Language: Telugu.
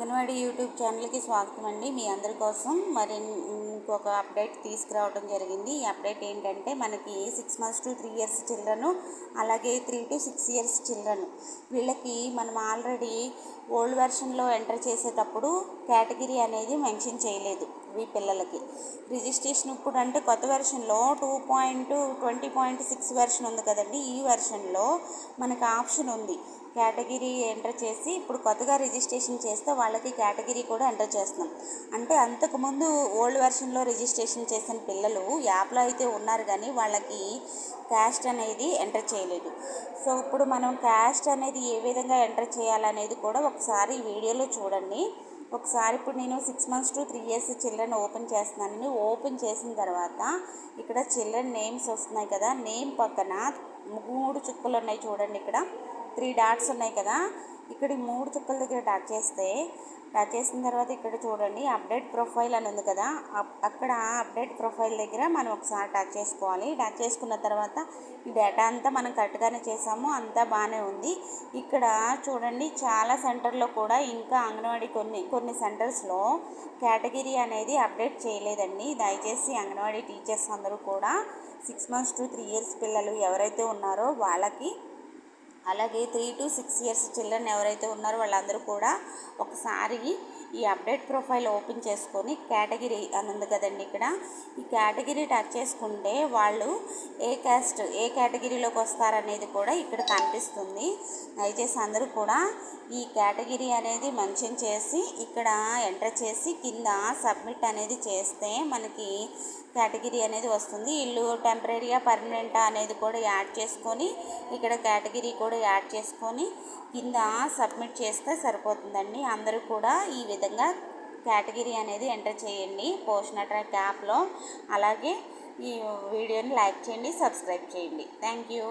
అంగన్వాడీ యూట్యూబ్ ఛానల్కి స్వాగతం అండి. మీ అందరి కోసం మరి ఇంకొక అప్డేట్ తీసుకురావడం జరిగింది. ఈ అప్డేట్ ఏంటంటే మనకి six months to three years children అలాగే three to six years children. వీళ్ళకి మనం ఆల్రెడీ ఓల్డ్ వెర్షన్లో ఎంటర్ చేసేటప్పుడు కేటగిరీ అనేది మెన్షన్ చేయలేదు ఈ పిల్లలకి. రిజిస్ట్రేషన్ ఇప్పుడు అంటే కొత్త వెర్షన్లో two point twenty point six version ఉంది కదండి. ఈ వెర్షన్లో మనకు ఆప్షన్ ఉంది. కేటగిరీ ఎంటర్ చేసి ఇప్పుడు కొత్తగా రిజిస్ట్రేషన్ చేస్తే వాళ్ళకి కేటగిరీ కూడా ఎంటర్ చేస్తున్నాం. అంటే అంతకుముందు ఓల్డ్ వెర్షన్లో రిజిస్ట్రేషన్ చేసిన పిల్లలు యాప్లో అయితే ఉన్నారు కానీ వాళ్ళకి క్యాస్ట్ అనేది ఎంటర్ చేయలేదు. సో ఇప్పుడు మనం క్యాస్ట్ అనేది ఏ విధంగా ఎంటర్ చేయాలనేది కూడా ఒకసారి వీడియోలో చూడండి. ఒకసారి ఇప్పుడు నేను six months to three years children open చేస్తున్నాను. ఓపెన్ చేసిన తర్వాత ఇక్కడ చిల్డ్రన్ నేమ్స్ వస్తున్నాయి కదా. నేమ్ పక్కన మూడు చుక్కలు ఉన్నాయి చూడండి ఇక్కడ. త్రీ డాట్స్ ఉన్నాయి కదా. ఇక్కడ మూడు చుక్కల దగ్గర టచ్ చేస్తే టచ్ చేసిన తర్వాత ఇక్కడ చూడండి అప్డేట్ ప్రొఫైల్ అని ఉంది కదా. అక్కడ అప్డేట్ ప్రొఫైల్ దగ్గర మనం ఒకసారి టచ్ చేసుకోవాలి. టచ్ చేసుకున్న తర్వాత ఈ డేటా అంతా మనం కరెక్ట్గానే చేసాము. అంతా బాగానే ఉంది. ఇక్కడ చూడండి చాలా సెంటర్లో కూడా ఇంకా అంగన్వాడీ కొన్ని కొన్ని సెంటర్స్లో కేటగిరీ అనేది అప్డేట్ చేయలేదండి. దయచేసి అంగన్వాడీ టీచర్స్ అందరూ కూడా six months to three years పిల్లలు ఎవరైతే ఉన్నారో వాళ్ళకి అలాగే three to six years children ఎవరైతే ఉన్నారో వాళ్ళందరూ కూడా ఒకసారి ఈ అప్డేట్ ప్రొఫైల్ ఓపెన్ చేసుకొని కేటగిరీ అని ఉంది కదండి ఇక్కడ. ఈ కేటగిరీ టచ్ చేసుకుంటే వాళ్ళు ఏ క్యాస్ట్ ఏ కేటగిరీలోకి వస్తారనేది కూడా ఇక్కడ కనిపిస్తుంది. దయచేసి అందరూ కూడా ఈ కేటగిరీ అనేది మెన్షన్ చేసి ఇక్కడ ఎంటర్ చేసి కింద సబ్మిట్ అనేది చేస్తే మనకి కేటగిరీ అనేది వస్తుంది. ఇల్లు టెంపరీగా పర్మనెంటా అనేది కూడా యాడ్ చేసుకొని ఇక్కడ కేటగిరీ కూడా యాడ్ చేసుకొని కింద సబ్మిట్ చేస్తే సరిపోతుందండి. అందరూ కూడా ఈ విధంగా కేటగిరీ అనేది ఎంటర్ చేయండి. పోస్ట్ ట్రాక్ యాప్లో. అలాగే ఈ వీడియోని లైక్ చేయండి సబ్స్క్రైబ్ చేయండి. Thank you